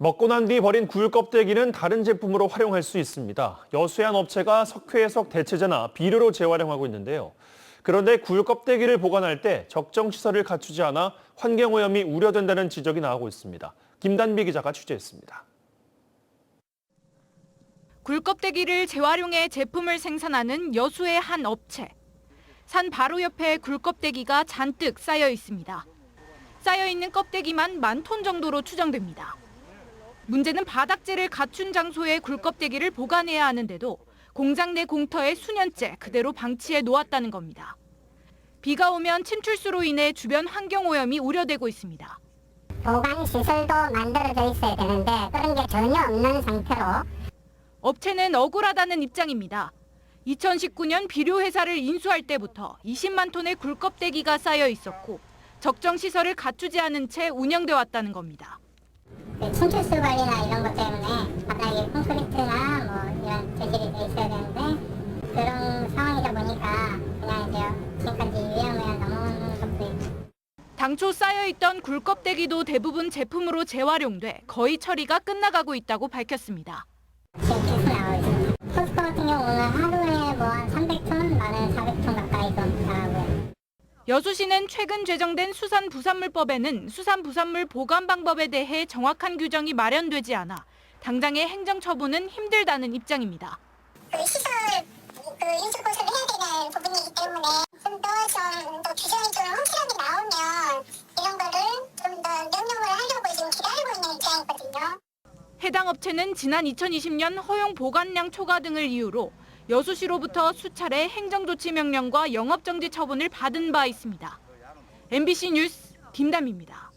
먹고 난 뒤 버린 굴 껍데기는 다른 제품으로 활용할 수 있습니다. 여수의 한 업체가 석회해석 대체제나 비료로 재활용하고 있는데요. 그런데 굴 껍데기를 보관할 때 적정 시설을 갖추지 않아 환경오염이 우려된다는 지적이 나오고 있습니다. 김단비 기자가 취재했습니다. 굴 껍데기를 재활용해 제품을 생산하는 여수의 한 업체. 산 바로 옆에 굴 껍데기가 잔뜩 쌓여 있습니다. 쌓여 있는 껍데기만 만 톤 정도로 추정됩니다. 문제는 바닥재를 갖춘 장소에 굴껍데기를 보관해야 하는데도 공장 내 공터에 수년째 그대로 방치해 놓았다는 겁니다. 비가 오면 침출수로 인해 주변 환경 오염이 우려되고 있습니다. 보관 시설도 만들어져 있어야 되는데 그런 게 전혀 없는 상태로 업체는 억울하다는 입장입니다. 2019년 비료 회사를 인수할 때부터 20만 톤의 굴껍데기가 쌓여 있었고 적정 시설을 갖추지 않은 채 운영돼 왔다는 겁니다. 그 침출수 관리나 이런 것 때문에 바닥에 콘크리트나 뭐 이런 재질이 돼 있어야 되는데 그런 상황이다 보니까 그냥 이제 지금까지 유형을 넘어오는 것도 있고 당초 쌓여 있던 굴껍데기도 대부분 제품으로 재활용돼 거의 처리가 끝나가고 있다고 밝혔습니다. 지금 계속 나오고 있습니다. 포스코 같은 경우 오늘 하루에 뭐한 300톤, 많은 400톤 가까이도 나가고요. 여수시는 최근 제정된 수산부산물법에는 수산부산물 보관 방법에 대해 정확한 규정이 마련되지 않아 당장의 행정 처분은 힘들다는 입장입니다. 그 시설 그 인수 고수를 해야 되는 부분이기 때문에 좀 더 좀 더 규정이 좀 확실하게 나오면 이런 거를 좀 더 명령을 하려고 지금 기다리고 있는 입장이거든요. 해당 업체는 지난 2020년 허용 보관량 초과 등을 이유로 여수시로부터 수차례 행정조치 명령과 영업정지 처분을 받은 바 있습니다. MBC 뉴스 김담입니다.